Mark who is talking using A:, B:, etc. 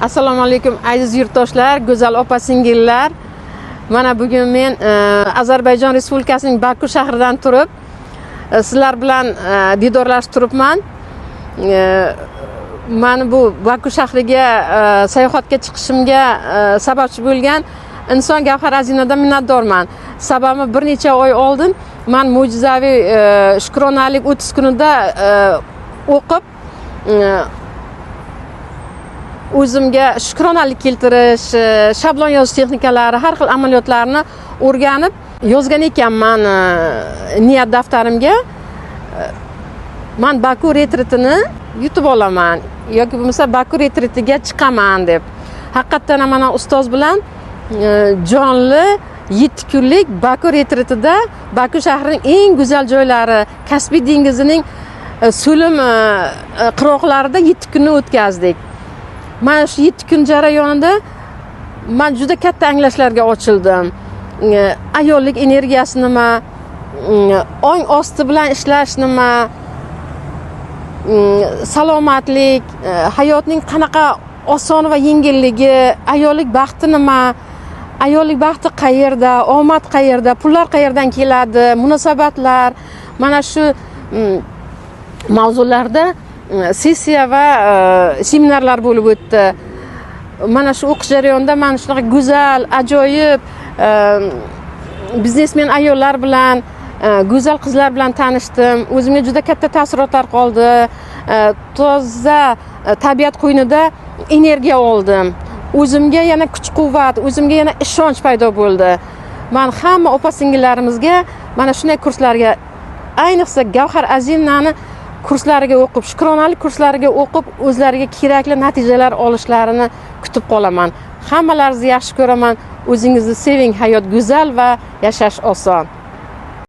A: assalomu alaykum aziz yurtdoshlar go'zal opa singillar. Mana bugun men e, ozarbayjon respublikasining baku shahridan turib e, sizlar bilan e, diydorlashib turibman E, mani bu baku shahriga e, sayohatga chiqishimga e, sababchi bo'lgan inson gavhar azinadan minnatdorman. Sababi bir necha oy oldin man mo'jizaviy e, shukronalik o'ttiz kunida e, o'qib e, o'zimga shukronalik keltirish e, shablon yozish texnikalari har xil amaliyotlarni o'rganib yozgan ekanman e, niyat daftarimga. E, man baku retritini yutib olaman yoki bo'lmasa baku retritiga chiqaman deb. Haqiqatdan ham mana ustoz bilan jonli yetti kunlik baku retritida baku shahrining eng go'zal joylari kaspiy dengizining so'lim qirg'oqlarida yetti kunni o'tkazdik. Mana shu yetti kun jarayonida man juda katta anglashlarga ochildim. Ayollik energiyasi nima ong osti bilan ishlash nima salomatlik e, hayotning qanaqa oson va yengilligi ayollik baxti nima ayollik baxti qayerda omad qayerda pullar qayerdan keladi munosabatlar. Mana shu mavzularda sessiya va e, seminarlar bo'lib o'tdi. Mana shu o'qish jarayonida mana shunaqa go'zal ajoyib e, biznesmen ayollar bilan e, go'zal qizlar bilan tanishdim. O'zimga juda katta taassurotlar qoldi. Toza tabiat qo'ynida energiya oldim. O'zimga yana kuch quvvat o'zimga yana ishonch paydo bo'ldi. Man hamma opa singillarimizga mana shunday kurslarga ayniqsa gavhar azinani kurslariga o'qib shukronalik kurslariga o'qib o'zlariga kerakli natijalar olishlarini kutib qolaman. Hammalaringizni yaxshi ko'raman. O'zingizni seving hayot go'zal va yashash oson.